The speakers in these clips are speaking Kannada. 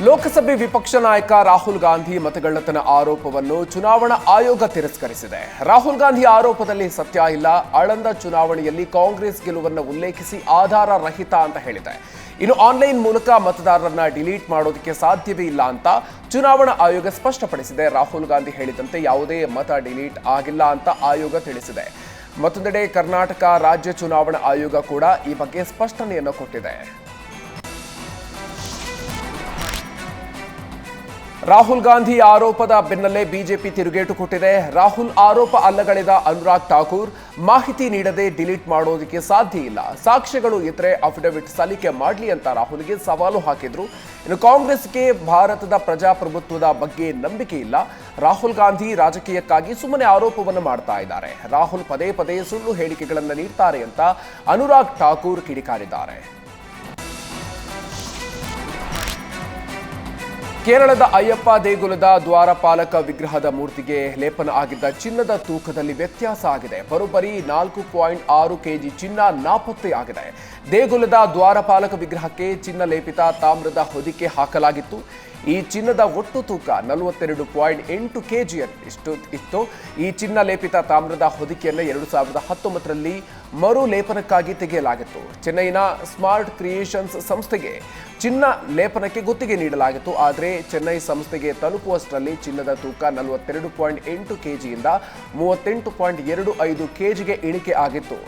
ಲೋಕಸಭೆ ವಿಪಕ್ಷ ನಾಯಕ ರಾಹುಲ್ ಗಾಂಧಿ ಮತಗಳ್ಳತನ ಆರೋಪವನ್ನು ಚುನಾವಣಾ ಆಯೋಗ ತಿರಸ್ಕರಿಸಿದೆ. ರಾಹುಲ್ ಗಾಂಧಿ ಆರೋಪದಲ್ಲಿ ಸತ್ಯ ಇಲ್ಲ. ಆಳಂದ ಚುನಾವಣೆಯಲ್ಲಿ ಕಾಂಗ್ರೆಸ್ ಗೆಲುವನ್ನು ಉಲ್ಲೇಖಿಸಿ ಆಧಾರ ರಹಿತ ಅಂತ ಹೇಳಿದೆ. ಇನ್ನು ಆನ್ಲೈನ್ ಮೂಲಕ ಮತದಾರರನ್ನ ಡಿಲೀಟ್ ಮಾಡೋದಕ್ಕೆ ಸಾಧ್ಯವೇ ಇಲ್ಲ ಅಂತ ಚುನಾವಣಾ ಆಯೋಗ ಸ್ಪಷ್ಟಪಡಿಸಿದೆ. ರಾಹುಲ್ ಗಾಂಧಿ ಹೇಳಿದಂತೆ ಯಾವುದೇ ಮತ ಡಿಲೀಟ್ ಆಗಿಲ್ಲ ಅಂತ ಆಯೋಗ ತಿಳಿಸಿದೆ. ಮತ್ತೊಂದೆಡೆ ಕರ್ನಾಟಕ ರಾಜ್ಯ ಚುನಾವಣಾ ಆಯೋಗ ಕೂಡ ಈ ಬಗ್ಗೆ ಸ್ಪಷ್ಟನೆಯನ್ನು ಕೊಟ್ಟಿದೆ. ರಾಹುಲ್ ಗಾಂಧಿ ಆರೋಪದ ಬೆನ್ನಲ್ಲೇ ಬಿಜೆಪಿ ತಿರುಗೇಟು ಕೊಟ್ಟಿದೆ. ರಾಹುಲ್ ಆರೋಪ ಅಲ್ಲಗಳೆದ ಅನುರಾಗ್ ಠಾಕೂರ್, ಮಾಹಿತಿ ನೀಡದೆ ಡಿಲೀಟ್ ಮಾಡೋದಕ್ಕೆ ಸಾಧ್ಯ ಇಲ್ಲ. ಸಾಕ್ಷ್ಯಗಳು ಇದ್ರೆ ಅಫಿಡವಿಟ್ ಸಲ್ಲಿಕೆ ಮಾಡಲಿ ಅಂತ ರಾಹುಲ್ಗೆ ಸವಾಲು ಹಾಕಿದ್ರು. ಇನ್ನು ಕಾಂಗ್ರೆಸ್ಗೆ ಭಾರತದ ಪ್ರಜಾಪ್ರಭುತ್ವದ ಬಗ್ಗೆ ನಂಬಿಕೆ ಇಲ್ಲ. ರಾಹುಲ್ ಗಾಂಧಿ ರಾಜಕೀಯಕ್ಕಾಗಿ ಸುಮ್ಮನೆ ಆರೋಪವನ್ನು ಮಾಡ್ತಾ ಇದ್ದಾರೆ. ರಾಹುಲ್ ಪದೇ ಪದೇ ಸುಳ್ಳು ಹೇಳಿಕೆಗಳನ್ನು ನೀಡ್ತಾರೆ ಅಂತ ಅನುರಾಗ್ ಠಾಕೂರ್ ಕಿಡಿಕಾರಿದ್ದಾರೆ. ಕೇರಳದ ಅಯ್ಯಪ್ಪ ದೇಗುಲದ ದ್ವಾರಪಾಲಕ ವಿಗ್ರಹದ ಮೂರ್ತಿಗೆ ಲೇಪನ ಆಗಿದ್ದ ಚಿನ್ನದ ತೂಕದಲ್ಲಿ ವ್ಯತ್ಯಾಸ ಆಗಿದೆ. ಬರೋಬ್ಬರಿ ನಾಲ್ಕು ಪಾಯಿಂಟ್ ಆರು ಕೆಜಿ ಚಿನ್ನ ನಾಪತ್ತೆಯಾಗಿದೆ ದೇಗುಲದ ದ್ವಾರಪಾಲಕ ವಿಗ್ರಹಕ್ಕೆ ಚಿನ್ನ ಲೇಪಿತ ತಾಮ್ರದ ಹೊದಿಕೆ ಹಾಕಲಾಗಿತ್ತು. ಈ ಚಿನ್ನದ ಒಟ್ಟು ತೂಕ ನಲವತ್ತೆರಡು ಪಾಯಿಂಟ್ ಎಂಟು ಕೆಜಿ ಇಷ್ಟು ಇತ್ತು ಈ ಚಿನ್ನ ಲೇಪಿತ ತಾಮ್ರದ ಹೊದಿಕೆಯನ್ನು ಎರಡು ಸಾವಿರದ ಹತ್ತೊಂಬತ್ತರಲ್ಲಿ ಮರು ಲೇಪನಕ್ಕಾಗಿ ತೆಗೆಯಲಾಗಿತ್ತು. ಚೆನ್ನೈನ ಸ್ಮಾರ್ಟ್ ಕ್ರಿಯೇಷನ್ಸ್ ಸಂಸ್ಥೆಗೆ ಚಿನ್ನ ಲೇಪನಕ್ಕೆ ಗುತ್ತಿಗೆ ನೀಡಲಾಗಿತ್ತು. ಆದರೆ ಚೆನ್ನೈ ಸಂಸ್ಥೆಗೆ ತಲುಪುವಷ್ಟರಲ್ಲಿ ಚಿನ್ನದ ತೂಕ ನಲವತ್ತೆರಡು ಪಾಯಿಂಟ್ ಎಂಟು ಕೆಜಿಯಿಂದ ಮೂವತ್ತೆಂಟು ಪಾಯಿಂಟ್ ಎರಡು ಐದು ಕೆಜಿಗೆ ಇಳಿಕೆ ಆಗಿತ್ತು.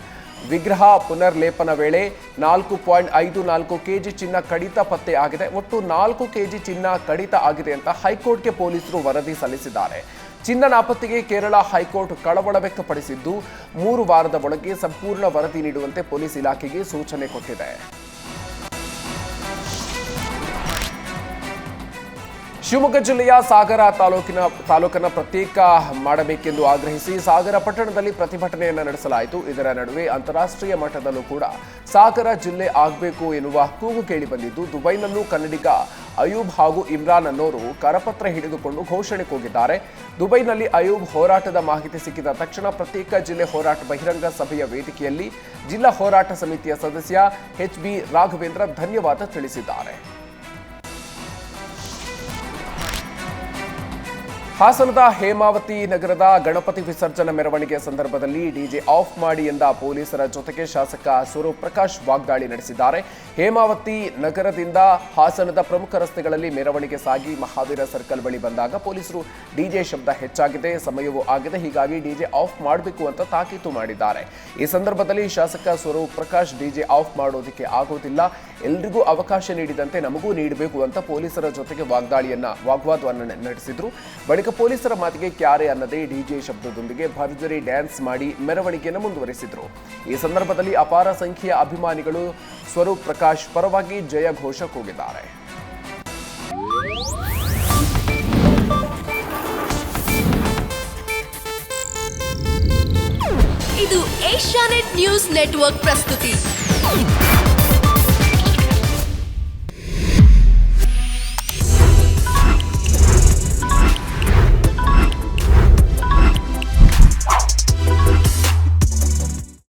ವಿಗ್ರಹ ಪುನರ್ಲೇಪನ ವೇಳೆ ನಾಲ್ಕು ಪಾಯಿಂಟ್ ಐದು ನಾಲ್ಕು ಕೆಜಿ ಚಿನ್ನ ಕಡಿತ ಪತ್ತೆ ಆಗಿದೆ. ಒಟ್ಟು ನಾಲ್ಕು ಕೆಜಿ ಚಿನ್ನ ಕಡಿತ ಆಗಿದೆ ಅಂತ ಹೈಕೋರ್ಟ್ಗೆ ಪೊಲೀಸರು ವರದಿ ಸಲ್ಲಿಸಿದ್ದಾರೆ. ಚಿನ್ನ ನಾಪತ್ತೆಗೆ ಕೇರಳ ಹೈಕೋರ್ಟ್ ಕಳವಳ ವ್ಯಕ್ತಪಡಿಸಿದ್ದು, ಮೂರು ವಾರದ ಒಳಗೆ ಸಂಪೂರ್ಣ ವರದಿ ನೀಡುವಂತೆ ಪೊಲೀಸ್ ಇಲಾಖೆಗೆ ಸೂಚನೆ ಕೊಟ್ಟಿದೆ. ಶಿವಮೊಗ್ಗ ಜಿಲ್ಲೆಯ ಸಾಗರ ತಾಲೂಕಿನ ತಾಲೂಕನ್ನು ಪ್ರತ್ಯೇಕ ಮಾಡಬೇಕೆಂದು ಆಗ್ರಹಿಸಿ ಸಾಗರ ಪಟ್ಟಣದಲ್ಲಿ ಪ್ರತಿಭಟನೆಯನ್ನು ನಡೆಸಲಾಯಿತು. ಇದರ ನಡುವೆ ಅಂತಾರಾಷ್ಟ್ರೀಯ ಮಟ್ಟದಲ್ಲೂ ಕೂಡ ಸಾಗರ ಜಿಲ್ಲೆ ಆಗಬೇಕು ಎನ್ನುವ ಕೂಗು ಕೇಳಿಬಂದಿದ್ದು ದುಬೈನಲ್ಲೂ ಕನ್ನಡಿಗ ಅಯೂಬ್ ಹಾಗೂ ಇಮ್ರಾನ್ ಅನ್ನೋರು ಕರಪತ್ರ ಹಿಡಿದುಕೊಂಡು ಘೋಷಣೆ ಕೂಗಿದ್ದಾರೆ. ದುಬೈನಲ್ಲಿ ಅಯೂಬ್ ಹೋರಾಟದ ಮಾಹಿತಿ ಸಿಕ್ಕಿದ ತಕ್ಷಣ ಪ್ರತ್ಯೇಕ ಜಿಲ್ಲೆ ಹೋರಾಟ ಬಹಿರಂಗ ಸಭೆಯ ವೇದಿಕೆಯಲ್ಲಿ ಜಿಲ್ಲಾ ಹೋರಾಟ ಸಮಿತಿಯ ಸದಸ್ಯ ಎಚ್ ಬಿ ರಾಘವೇಂದ್ರ ಧನ್ಯವಾದ ತಿಳಿಸಿದ್ದಾರೆ. ಹಾಸನದ ಹೇಮಾವತಿ ನಗರದ ಗಣಪತಿ ವಿಸರ್ಜನಾ ಮೆರವಣಿಗೆ ಸಂದರ್ಭದಲ್ಲಿ ಡಿಜೆ ಆಫ್ ಮಾಡಿ ಎಂದ ಪೊಲೀಸರ ಜೊತೆಗೆ ಶಾಸಕ ಸ್ವರೂಪ್ ಪ್ರಕಾಶ್ ವಾಗ್ದಾಳಿ ನಡೆಸಿದ್ದಾರೆ. ಹೇಮಾವತಿ ನಗರದಿಂದ ಹಾಸನದ ಪ್ರಮುಖ ರಸ್ತೆಗಳಲ್ಲಿ ಮೆರವಣಿಗೆ ಸಾಗಿ ಮಹಾವೀರ ಸರ್ಕಲ್ ಬಳಿ ಬಂದಾಗ ಪೊಲೀಸರು ಡಿಜೆ ಶಬ್ದ ಹೆಚ್ಚಾಗಿದೆ, ಸಮಯವೂ ಆಗಿದೆ, ಹೀಗಾಗಿ ಡಿಜೆ ಆಫ್ ಮಾಡಬೇಕು ಅಂತ ತಾಕೀತು ಮಾಡಿದ್ದಾರೆ. ಈ ಸಂದರ್ಭದಲ್ಲಿ ಶಾಸಕ ಸ್ವರೂಪ್ ಪ್ರಕಾಶ್ ಡಿಜೆ ಆಫ್ ಮಾಡೋದಕ್ಕೆ ಆಗೋದಿಲ್ಲ, ಎಲ್ರಿಗೂ ಅವಕಾಶ ನೀಡಿದಂತೆ ನಮಗೂ ನೀಡಬೇಕು ಅಂತ ಪೊಲೀಸರ ಜೊತೆಗೆ ವಾಗ್ದಾಳಿಯನ್ನ ವಾಗ್ವಾದವನ್ನು ನಡೆಸಿದ್ರು. ಬಳಿಕ ಪೊಲೀಸರ ಮಾತಿಗೆ ಕ್ಯಾರೆ ಅನ್ನದೇ ಡಿಜೆ ಶಬ್ದದೊಂದಿಗೆ ಭರ್ಜರಿ ಡ್ಯಾನ್ಸ್ ಮಾಡಿ ಮೆರವಣಿಗೆಯನ್ನು ಮುಂದುವರೆಸಿದರು. ಈ ಸಂದರ್ಭದಲ್ಲಿ ಅಪಾರ ಸಂಖ್ಯೆಯ ಅಭಿಮಾನಿಗಳು ಸ್ವರೂಪ್ ಪ್ರಕಾಶ್ ಪರವಾಗಿ ಜಯ ಘೋಷ ಕೂಗಿದ್ದಾರೆ ಇದು ಏಷ್ಯಾನೆಟ್ ನ್ಯೂಸ್ ನೆಟ್ವರ್ಕ್ ಪ್ರಸ್ತುತಿ.